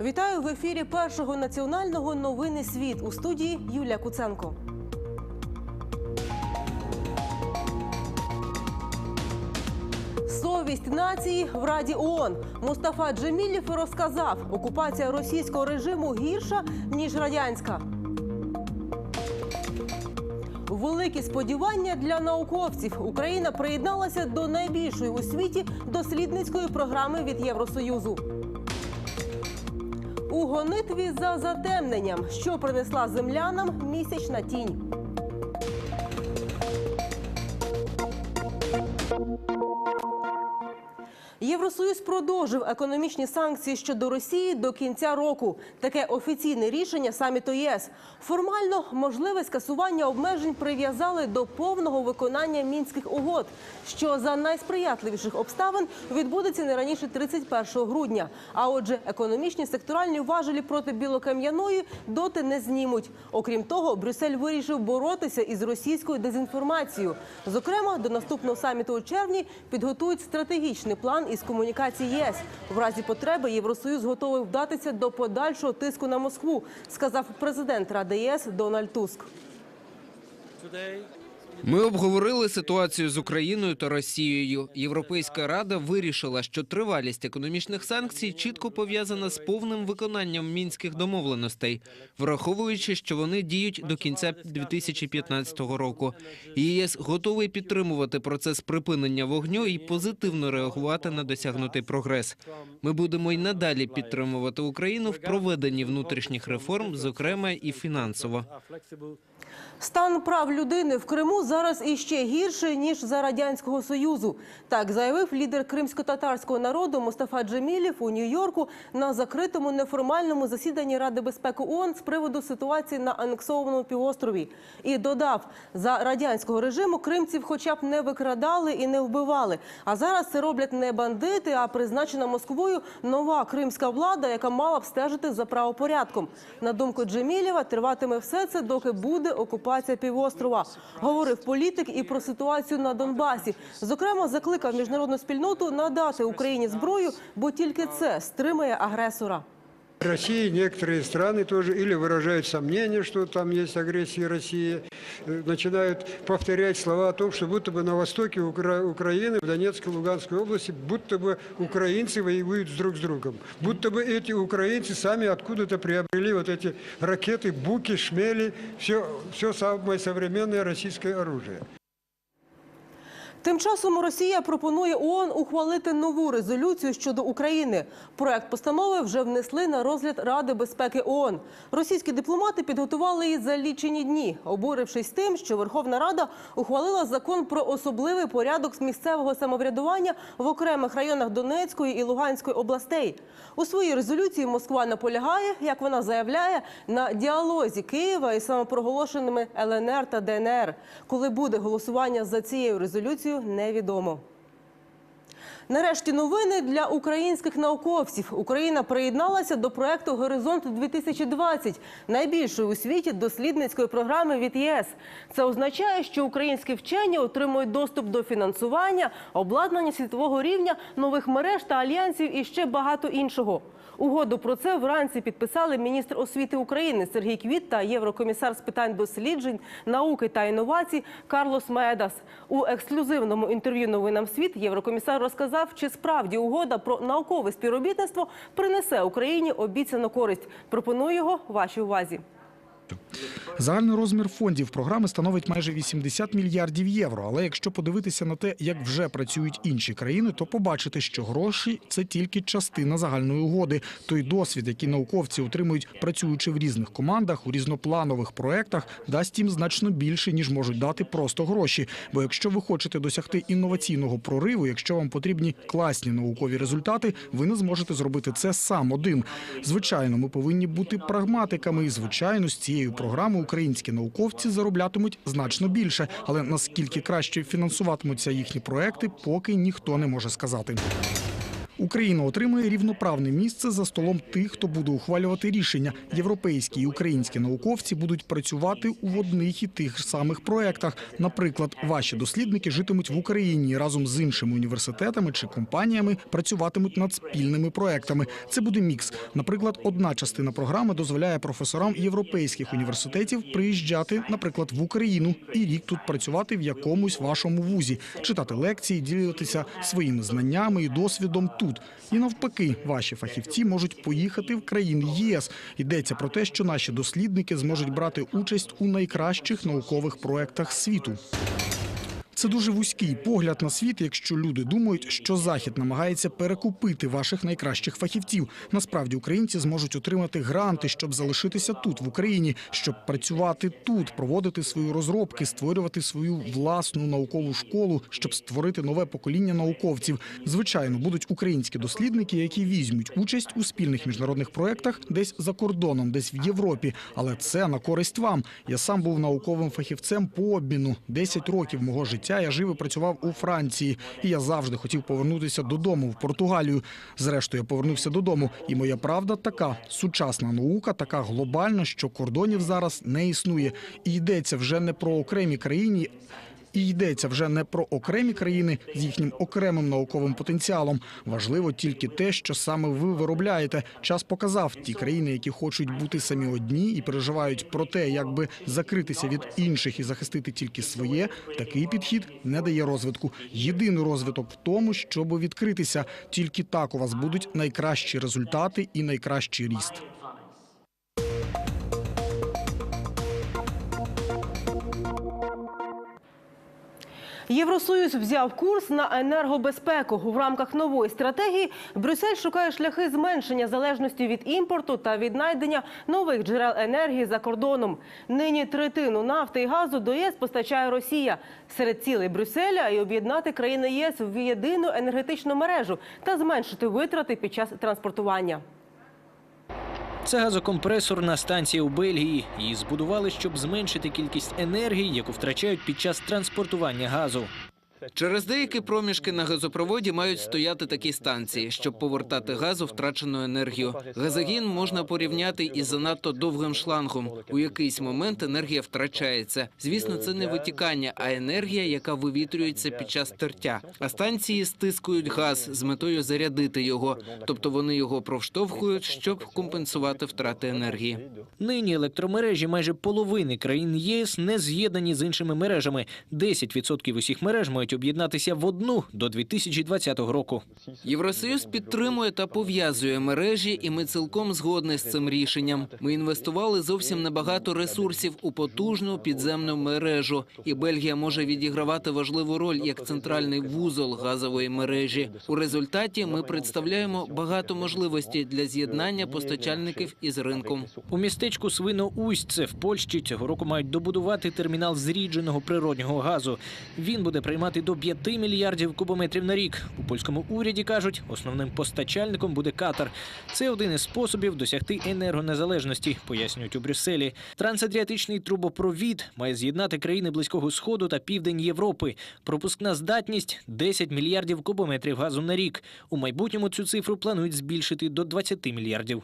Вітаю в ефірі першого національного новини світ у студії Юлія Куценко. Совість нації в Раді ООН. Мустафа Джемілєв розказав, окупація російського режиму гірша ніж радянська. Великі сподівання для науковців. Україна приєдналася до найбільшої у світі дослідницької програми від Євросоюзу. У гонитві за затемненням, що принесла землянам місячна тінь. Євросоюз продовжив економічні санкції щодо Росії до кінця року. Таке офіційне рішення саміту ЄС. Формально можливе скасування обмежень прив'язали до повного виконання мінських угод, що за найсприятливіших обставин відбудеться не раніше 31 грудня. А отже, економічні секторальні важелі проти білокам'яної доти не знімуть. Окрім того, Брюссель вирішив боротися із російською дезінформацією. Зокрема, до наступного саміту у червні підготують стратегічний план із комунікації ЄС. В разі потреби Євросоюз готовий вдатися до подальшого тиску на Москву, сказав президент Ради ЄС Дональд Туск. Ми обговорили ситуацію з Україною та Росією. Європейська рада вирішила, що тривалість економічних санкцій чітко пов'язана з повним виконанням мінських домовленостей, враховуючи, що вони діють до кінця 2015 року. ЄС готовий підтримувати процес припинення вогню і позитивно реагувати на досягнутий прогрес. Ми будемо й надалі підтримувати Україну в проведенні внутрішніх реформ, зокрема і фінансово. Стан прав людини в Криму зараз іще гірший ніж за радянського союзу. Так заявив лідер кримсько-татарського народу Мустафа Джемілєв у Нью-Йорку на закритому неформальному засіданні Ради безпеки ООН з приводу ситуації на анексованому півострові. І додав, за радянського режиму кримців, хоча б не викрадали і не вбивали. А зараз це роблять не бандити, а призначена Москвою нова кримська влада, яка мала б стежити за правопорядком. На думку Джемілєва, триватиме все це, доки буде окупація півострова. Говорив політик і про ситуацію на Донбасі. Зокрема, закликав міжнародну спільноту надати Україні зброю, бо тільки це стримає агресора. России некоторые страны тоже или выражают сомнение, что там есть агрессия России, э, начинают повторять слова о том, что будто бы на востоке Укра- Украины, в Донецкой, Луганской области, будто бы украинцы воюют с друг с другом. Будто бы эти украинцы сами откуда-то приобрели вот эти ракеты, буки, шмели, все, все самое современное российское оружие. Тим часом Росія пропонує ООН ухвалити нову резолюцію щодо України. Проект постанови вже внесли на розгляд Ради безпеки ООН. Російські дипломати підготували її за лічені дні, обурившись тим, що Верховна Рада ухвалила закон про особливий порядок з місцевого самоврядування в окремих районах Донецької і Луганської областей. У своїй резолюції Москва наполягає, як вона заявляє, на діалозі Києва із самопроголошеними ЛНР та ДНР. Коли буде голосування за цією резолюцією, невідомо. Нарешті новини для українських науковців. Україна приєдналася до проекту Горизонт 2020 найбільшої у світі дослідницької програми від ЄС. Це означає, що українські вчені отримують доступ до фінансування, обладнання світового рівня, нових мереж та альянсів і ще багато іншого. Угоду про це вранці підписали міністр освіти України Сергій Квіт та єврокомісар з питань досліджень, науки та інновацій Карлос Маедас. У ексклюзивному інтерв'ю новинам світ єврокомісар розказав, чи справді угода про наукове співробітництво принесе Україні обіцяну користь. Пропоную його вашій увазі. Загальний розмір фондів програми становить майже 80 мільярдів євро. Але якщо подивитися на те, як вже працюють інші країни, то побачите, що гроші це тільки частина загальної угоди. Той досвід, який науковці отримують, працюючи в різних командах у різнопланових проектах, дасть їм значно більше ніж можуть дати просто гроші. Бо якщо ви хочете досягти інноваційного прориву, якщо вам потрібні класні наукові результати, ви не зможете зробити це сам один. Звичайно, ми повинні бути прагматиками. І звичайно, з цією програмою українські науковці зароблятимуть значно більше. Але наскільки краще фінансуватимуться їхні проекти, поки ніхто не може сказати. Україна отримує рівноправне місце за столом тих, хто буде ухвалювати рішення. Європейські і українські науковці будуть працювати в одних і тих самих проектах. Наприклад, ваші дослідники житимуть в Україні разом з іншими університетами чи компаніями працюватимуть над спільними проектами. Це буде мікс. Наприклад, одна частина програми дозволяє професорам європейських університетів приїжджати, наприклад, в Україну і рік тут працювати в якомусь вашому вузі, читати лекції, ділитися своїми знаннями і досвідом тут. І навпаки, ваші фахівці можуть поїхати в країни ЄС. Йдеться про те, що наші дослідники зможуть брати участь у найкращих наукових проектах світу. Це дуже вузький погляд на світ, якщо люди думають, що захід намагається перекупити ваших найкращих фахівців. Насправді українці зможуть отримати гранти, щоб залишитися тут, в Україні, щоб працювати тут, проводити свої розробки, створювати свою власну наукову школу, щоб створити нове покоління науковців. Звичайно, будуть українські дослідники, які візьмуть участь у спільних міжнародних проєктах десь за кордоном, десь в Європі. Але це на користь вам. Я сам був науковим фахівцем по обміну. 10 років мого життя я жив і працював у Франції, і я завжди хотів повернутися додому в Португалію. Зрештою, я повернувся додому. І моя правда така: сучасна наука така глобальна, що кордонів зараз не існує. І йдеться вже не про окремі країни. І йдеться вже не про окремі країни з їхнім окремим науковим потенціалом. Важливо тільки те, що саме ви виробляєте. Час показав ті країни, які хочуть бути самі одні і переживають про те, як би закритися від інших і захистити тільки своє. Такий підхід не дає розвитку. Єдиний розвиток в тому, щоб відкритися. Тільки так у вас будуть найкращі результати і найкращий ріст. Євросоюз взяв курс на енергобезпеку. В рамках нової стратегії Брюссель шукає шляхи зменшення залежності від імпорту та віднайдення нових джерел енергії за кордоном. Нині третину нафти і газу до ЄС постачає Росія. Серед цілей Брюсселя і об'єднати країни ЄС в єдину енергетичну мережу та зменшити витрати під час транспортування. Це газокомпресорна станція у Бельгії. Її збудували, щоб зменшити кількість енергії, яку втрачають під час транспортування газу. Через деякі проміжки на газопроводі мають стояти такі станції, щоб повертати газу втрачену енергію. Газогін можна порівняти із занадто довгим шлангом. У якийсь момент енергія втрачається. Звісно, це не витікання, а енергія, яка вивітрюється під час тертя. А станції стискують газ з метою зарядити його, тобто вони його провштовхують, щоб компенсувати втрати енергії. Нині електромережі майже половини країн ЄС не з'єднані з іншими мережами. 10% усіх мереж мають об'єднатися в одну до 2020 року. Євросоюз підтримує та пов'язує мережі, і ми цілком згодні з цим рішенням. Ми інвестували зовсім небагато ресурсів у потужну підземну мережу, і Бельгія може відігравати важливу роль як центральний вузол газової мережі. У результаті ми представляємо багато можливостей для з'єднання постачальників із ринком. У містечку Свиноустьце в Польщі цього року мають добудувати термінал зрідженого природнього газу. Він буде приймати до 5 мільярдів кубометрів на рік. У польському уряді кажуть, основним постачальником буде Катар. Це один із способів досягти енергонезалежності, пояснюють у Брюсселі. Трансадріатичний трубопровід має з'єднати країни близького сходу та південь Європи. Пропускна здатність 10 мільярдів кубометрів газу на рік. У майбутньому цю цифру планують збільшити до 20 мільярдів.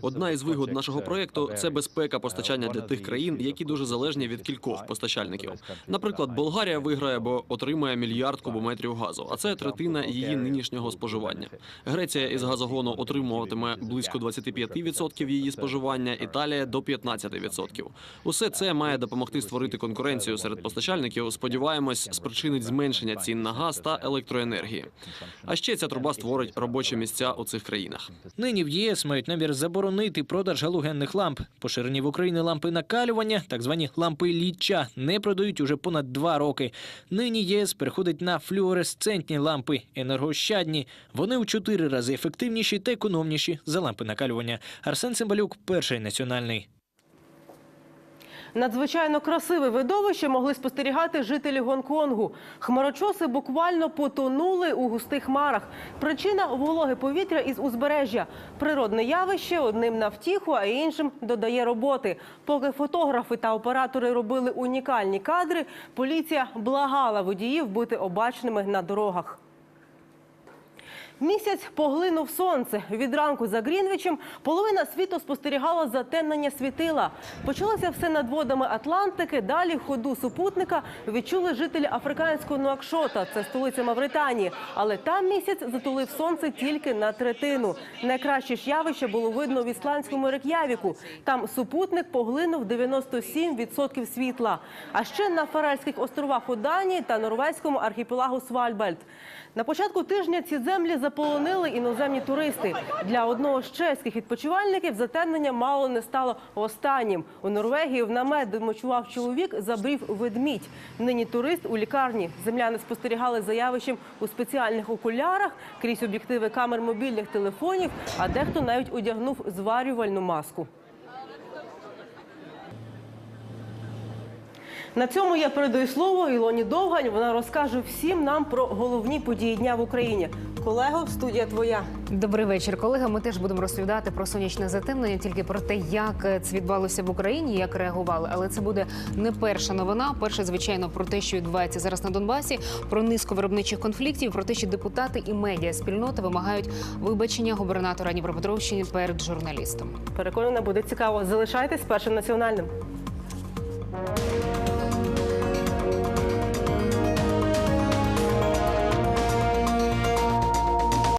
Одна із вигод нашого проекту це безпека постачання для тих країн, які дуже залежні від кількох постачальників. Наприклад, Болгарія виграє, бо отримає мільярд кубометрів газу, а це третина її нинішнього споживання. Греція із газогону отримуватиме близько 25% її споживання, Італія до 15%. Усе це має допомогти створити конкуренцію серед постачальників. Сподіваємось, спричинить зменшення цін на газ та електроенергії. А ще ця труба створить робочі місця у цих країнах. Нині в ЄС мають намір заборонити продаж галогенних ламп. Поширені в Україні лампи накалювання, так звані лампи ліча, не продають уже понад два роки. Нині ЄС переходить на флюоресцентні лампи, енергощадні. Вони у чотири рази ефективніші та економніші за лампи накалювання. Арсен Цимбалюк, перший національний. Надзвичайно красиве видовище могли спостерігати жителі Гонконгу. Хмарочоси буквально потонули у густих хмарах. Причина вологе повітря із узбережжя. Природне явище одним на втіху, а іншим додає роботи. Поки фотографи та оператори робили унікальні кадри, поліція благала водіїв бути обачними на дорогах. Місяць поглинув сонце. Від ранку за Грінвічем половина світу спостерігала затемнення світила. Почалося все над водами Атлантики. Далі ходу супутника відчули жителі африканського Нуакшота. Це столиця Мавританії. Але там місяць затулив сонце тільки на третину. Найкраще ж явище було видно в ісландському Рек'явіку. Там супутник поглинув 97% світла. А ще на Фарерських островах у Данії та норвезькому архіпелагу Свальбальд. На початку тижня ці землі заполонили іноземні туристи. Для одного з чеських відпочивальників затемнення мало не стало останнім. У Норвегії в намет, де мочував чоловік, забрів ведмідь. Нині турист у лікарні. Земляни спостерігали за явищем у спеціальних окулярах крізь об'єктиви камер мобільних телефонів, а дехто навіть одягнув зварювальну маску. На цьому я передаю слово Ілоні Довгань. Вона розкаже всім нам про головні події дня в Україні. Колего, студія твоя. Добрий вечір, колеги. Ми теж будемо розповідати про сонячне затемнення, тільки про те, як це відбувалося в Україні, як реагували. Але це буде не перша новина. Перше, звичайно, про те, що відбувається зараз на Донбасі, про низку виробничих конфліктів, про те, що депутати і медіа спільнота вимагають вибачення губернатора Дніпропетровщини перед журналістом. Переконана, буде цікаво. Залишайтесь першим національним.